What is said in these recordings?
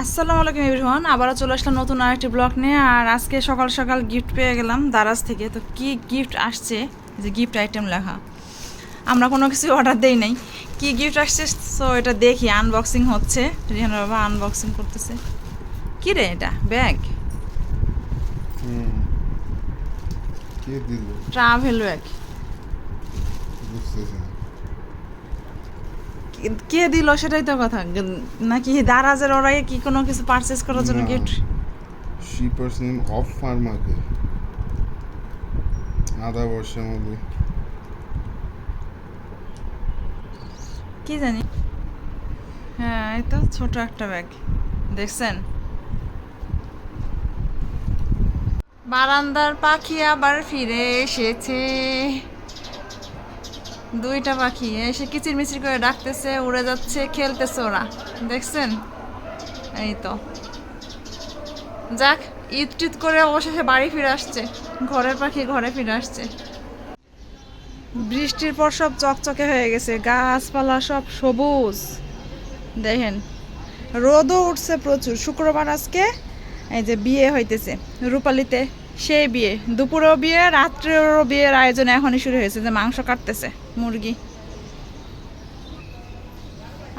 আসসালামু আলাইকুম এভরিওয়ান আবারও চলে আসলাম নতুন আরেকটি ব্লগ নিয়ে আর আজকে সকাল সকাল গিফট পেয়ে গেলাম দারাজ থেকে। তো কি গিফট আসছে? যে গিফট আইটেম লেখা। আমরা কোনো কিছু অর্ডার দেই নাই। কি গিফট আসছে? সো এটা দেখি আনবক্সিং হচ্ছে। রিহানা বাবা আনবক্সিং করতেছে। কি রে এটা? ব্যাগ? হুম। কে দিল? Travel bag. কে দিল সেটাই তো কথা। নাকি দারাজের ওরাই কি কোনো কিছু পারচেস করার জন্য না। গিফট শিপার্স নেম অফ ফার্মাকে আধা বর্ষের মধ্যে। কি জানি। হ্যাঁ এই তো ছোট একটা ব্যাগ দেখছেন? বারান্দার পাখি আবার ফিরে এসেছে। দুইটা পাখি এসে কিচির মিচির করে ডাকতেছে, উড়ে যাচ্ছে, খেলতেছে ওরা। দেখছেন? এই তো। যাক ঈদ টিদ করে অবশেষে বাড়ি ফিরে আসছে। ঘরের পাখি ঘরে ফিরে আসছে। বৃষ্টির পর সব চকচকে হয়ে গেছে, গাছপালা সব সবুজ। দেখেন, রোদও উঠছে প্রচুর। শুক্রবার আজকে এই যে বিয়ে হইতেছে, রূপালিতে। সেই বিয়ে। দুপুরেও বিয়ে রাত্রেও বিয়ের আয়োজন এখনই শুরু হয়েছে যে মাংস কাটতেছে, মুরগি।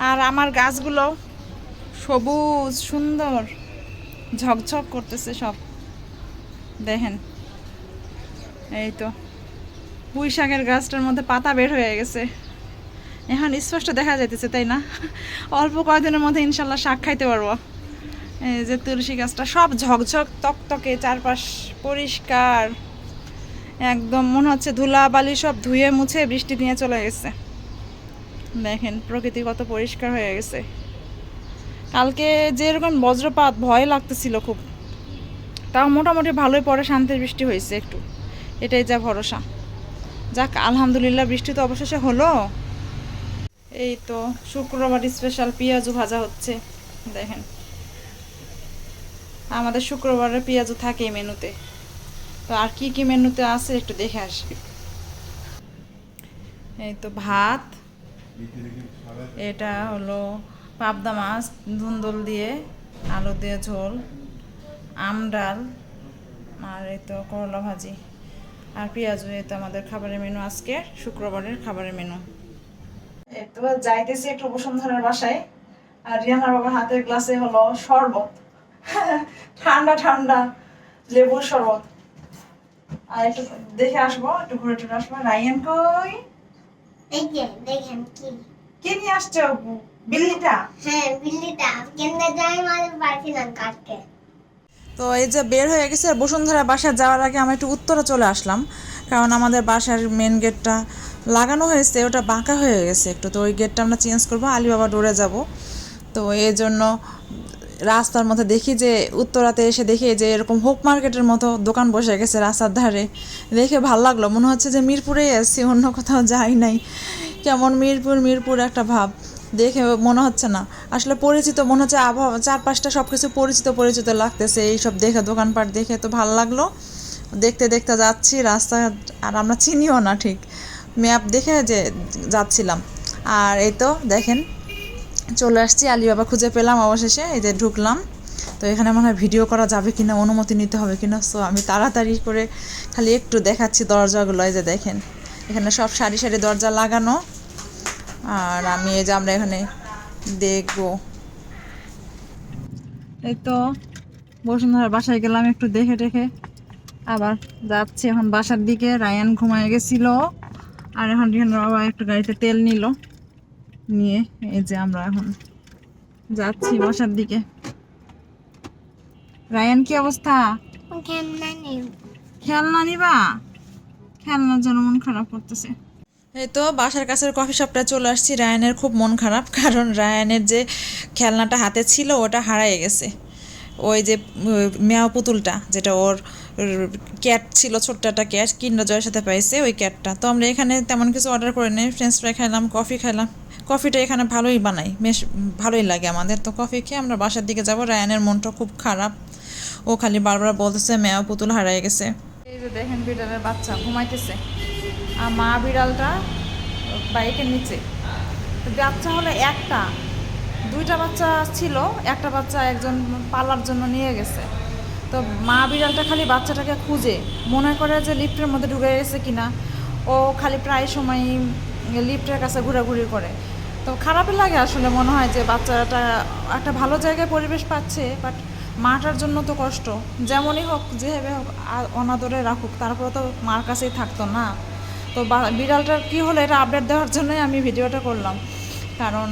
আর আমার গাছগুলো সবুজ, সুন্দর, ঝকঝক করতেছে সব। দেখেন, এই তো। পুঁই শাকের গাছটার মধ্যে পাতা বের হয়ে গেছে। এখন স্পষ্ট দেখা যাইতেছে, তাই না? অল্প কয়েকদিনের মধ্যে ইনশাল্লাহ শাক খাইতে পারব। যে তুলসী গাছটা সব ঝকঝক, তকতকে, চারপাশ পরিষ্কার। একদম মনে হচ্ছে ধুলা, বালি সব ধুয়ে মুছে বৃষ্টি নিয়ে চলে গেছে। দেখেন প্রকৃতি কত পরিষ্কার হয়ে গেছে। কালকে যেরকম বজ্রপাত ভয় লাগতেছিল খুব, তাও মোটামুটি ভালোই পরে শান্তির বৃষ্টি হয়েছে একটু। এটাই যা ভরসা। যাক, আলহামদুলিল্লাহ বৃষ্টি তো অবশেষে হলো। এই তো শুক্রবার স্পেশাল পেঁয়াজু ভাজা হচ্ছে। দেখেন। আমাদের শুক্রবারে পেঁয়াজও থাকে মেনুতে। তো আর কি কি মেনুতে আছে একটু দেখে আসি। এই তো ভাত, এটা হলো পাবদা মাছ, ধুন্দল দিয়ে আলু দিয়ে ঝোল, আম ডাল, আর এই তো করলা ভাজি। আর পেঁয়াজু এই তো আমাদের খাবারের মেনু আজকে, শুক্রবারের খাবারের মেনু। এই তো যাইতেছি একটু বসুন্ধরার বাসায়। আর রিয়ানার বাবার হাতের গ্লাসে হলো শরবত। ঠান্ডা ঠান্ডা লেবুর শরবত। আর একটু দেখে আসব একটু ঘুরে টুরে আসব। রায়ান কই? দেখেন কি। কে নিয়ে আসছো বিল্লিটা? হ্যাঁ বিল্লিটা। কেন্দ্রে যাই মাঝে না কাটতে। তো এই যে বের হয়ে গেছে বসুন্ধরা বাসায় যাওয়ার আগে আমরা একটু উত্তরে চলে আসলাম। কারণ আমাদের বাসার মেন গেটটা লাগানো হয়েছে ওটা বাঁকা হয়ে গেছে একটু। তো ওই গেটটা আমরা চেঞ্জ করব আলিবাবা ডোরে যাব। তো এই জন্য রাস্তার মধ্যে দেখি যে, উত্তরাতে এসে দেখি যে, এরকম হোপ মার্কেটের মতো দোকান বসে গেছে রাস্তার ধারে। দেখে ভালো লাগল। মনে হচ্ছে যে মিরপুরেই আসছি অন্য কোথাও যাই নাই। কেমন মিরপুর মিরপুর একটা ভাব। দেখে মনে হচ্ছে না। আসলে পরিচিত, মনে হচ্ছে আবহাওয়া, চারপাশটা সব কিছু পরিচিত পরিচিত লাগতেছে। এইসব দেখে, দোকানপাট দেখে তো ভালো লাগল। দেখতে দেখতে যাচ্ছি রাস্তা, আর আমরা চিনিও না ঠিক। ম্যাপ দেখে যে যাচ্ছিলাম। আর এই তো দেখেন চলে আসছি, আলিবাবা খুঁজে পেলাম অবশেষে, এই যে ঢুকলাম। তো এখানে মনে হয় ভিডিও করা যাবে কিনা, অনুমতি নিতে হবে কিনা সো আমি তাড়াতাড়ি করে খালি একটু দেখাচ্ছি দরজাগুলো, এই যে দেখেন। এখানে সব সারি সারি দরজা লাগানো, আর আমি এই যে আমরা এখানে দেখব। এই তো, বসুন্ধরার বাসায় গেলাম একটু দেখে টেখে। আবার যাচ্ছি এখন বাসার দিকে, রায়ান ঘুমায় গেছিল, আর এখন বাবা একটু গাড়িতে তেল নিল। নিয়ে এই যে আমরা এখন যাচ্ছি বাসার দিকে। রায়ান কি অবস্থা? খেলনা নিবা? খেলনার জন্য মন খারাপ করতেছে। এই তো বাসার কাছের কফি শপটা চলে আসছি। রায়ানের খুব মন খারাপ কারণ রায়ানের যে খেলনাটা হাতে ছিল ওটা হারাই গেছে। ওই যে মেয়া পুতুলটা যেটা ওর ক্যাট ছিল ছোট্ট একটা ক্যাট কিন্ডার জয়ের সাথে পাইছে ওই ক্যাটটা তো আমরা এখানে তেমন কিছু অর্ডার করে নিই ফ্রেঞ্চ ফ্রাই খাইলাম কফি খাইলাম। কফিটা এখানে ভালোই বানাই, বেশ ভালোই লাগে আমাদের। তো কফি খেয়ে আমরা বাসার দিকে যাব, রায়ানের মনটা খুব খারাপ। ও খালি বারবার বলতেছে মেয়া পুতুল হারাই গেছে। এই যে দেখেন বিড়ালের বাচ্চা ঘুমাইতেছে। আর মা বিড়ালটা বাইকের নিচে। বাচ্চা হলো একটা। দুইটা বাচ্চা ছিল, একটা বাচ্চা একজন পালার জন্য নিয়ে গেছে। তো মা বিড়ালটা খালি বাচ্চাটাকে খুঁজে, মনে করে যে লিফটের মধ্যে ঢুকে গেছে কিনা। ও খালি প্রায় সময় লিফটের কাছে ঘোরাঘুরি করে। তো খারাপই লাগে আসলে মনে হয় যে বাচ্চাটা একটা ভালো জায়গায় পরিবেশ পাচ্ছে বাট মাটার জন্য তো কষ্ট। যেমনই হোক, যেভাবে হোক অনাদরে রাখুক, তারপরে তো মার কাছেই থাকতো না। তো বিড়ালটার কী হলো এটা আপডেট দেওয়ার জন্যই আমি ভিডিওটা করলাম। কারণ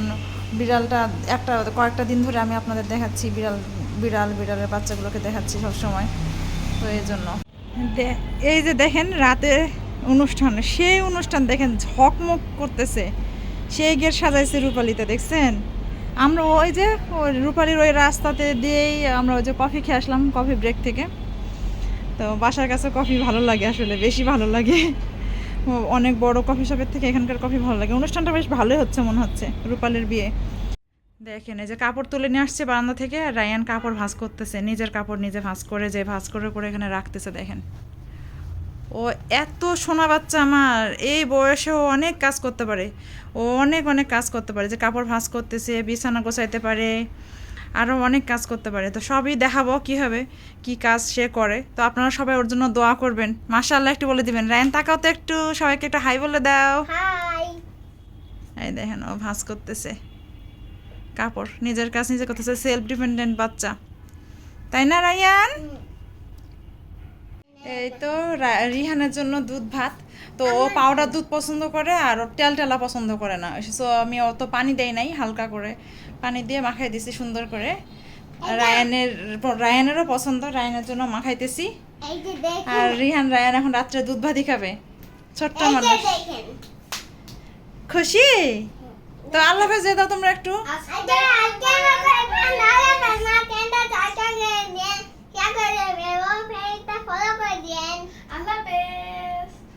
বিড়ালটা একটা, কয়েকটা দিন ধরে আমি আপনাদের দেখাচ্ছি, বিড়াল বিড়াল, বিড়ালের বাচ্চাগুলোকে দেখাচ্ছি সবসময়। তো এই জন্য। এই যে দেখেন, রাতে অনুষ্ঠান, সেই অনুষ্ঠান দেখেন, ঝকমক করতেছে। সেই গেট সাজাইছে রূপালিতে, দেখছেন? আমরা ওই যে রূপালির ওই রাস্তাতে দিয়েই আমরা ওই যে কফি খেয়ে আসলাম কফি ব্রেক থেকে। তো বাসার কাছে কফি ভালো লাগে আসলে, বেশি ভালো লাগে। অনেক বড় কফি শপের থেকে এখানকার কফি ভালো লাগে। অনুষ্ঠানটা বেশ ভালোই হচ্ছে মনে হচ্ছে, রূপালের বিয়ে। দেখেন, এই যে কাপড় তুলে নিয়ে আসছে বারান্দা থেকে, আর রায়ান কাপড় ভাঁজ করতেছে, নিজের কাপড় নিজে ভাঁজ করে, যে ভাঁজ করে করে এখানে রাখতেছে, দেখেন। ও এত সোনা বাচ্চা আমার এই বয়সেও অনেক কাজ করতে পারে। ও অনেক অনেক কাজ করতে পারে যে কাপড় ভাঁজ করতেছে বিছানা গোছাইতে পারে আরও অনেক কাজ করতে পারে। তো সবই দেখাবো কীভাবে কি কাজ সে করে। তো আপনারা সবাই ওর জন্য দোয়া করবেন। মাশাআল্লাহ একটু বলে দিবেন। রায়ন তাকাও তো একটু সবাইকে একটু হাই বলে দাও। হাই। এই দেখেন ও ভাঁজ করতেছে। কাপড় নিজের কাজ নিজে করতেছে সেলফ ডিপেন্ডেন্ট বাচ্চা। তাই না রায়ান? এই তো রিহানের জন্য দুধ ভাত তো ও পাউডার দুধ পছন্দ করে আর ও টেলটেলা পছন্দ করে না সো আমি অত পানি দেই নাই হালকা করে পানি দিয়ে মাখাই দিছি সুন্দর করে রায়ানের রায়ানেরও পছন্দ রায়ানের জন্য মাখাইতেছি আর রিহান রায়ান এখন রাত্রে দুধ ভাতই খাবে ছোট্ট মানুষ খুশি তো আল্লাহ হাফেজ দাও তোমরা একটু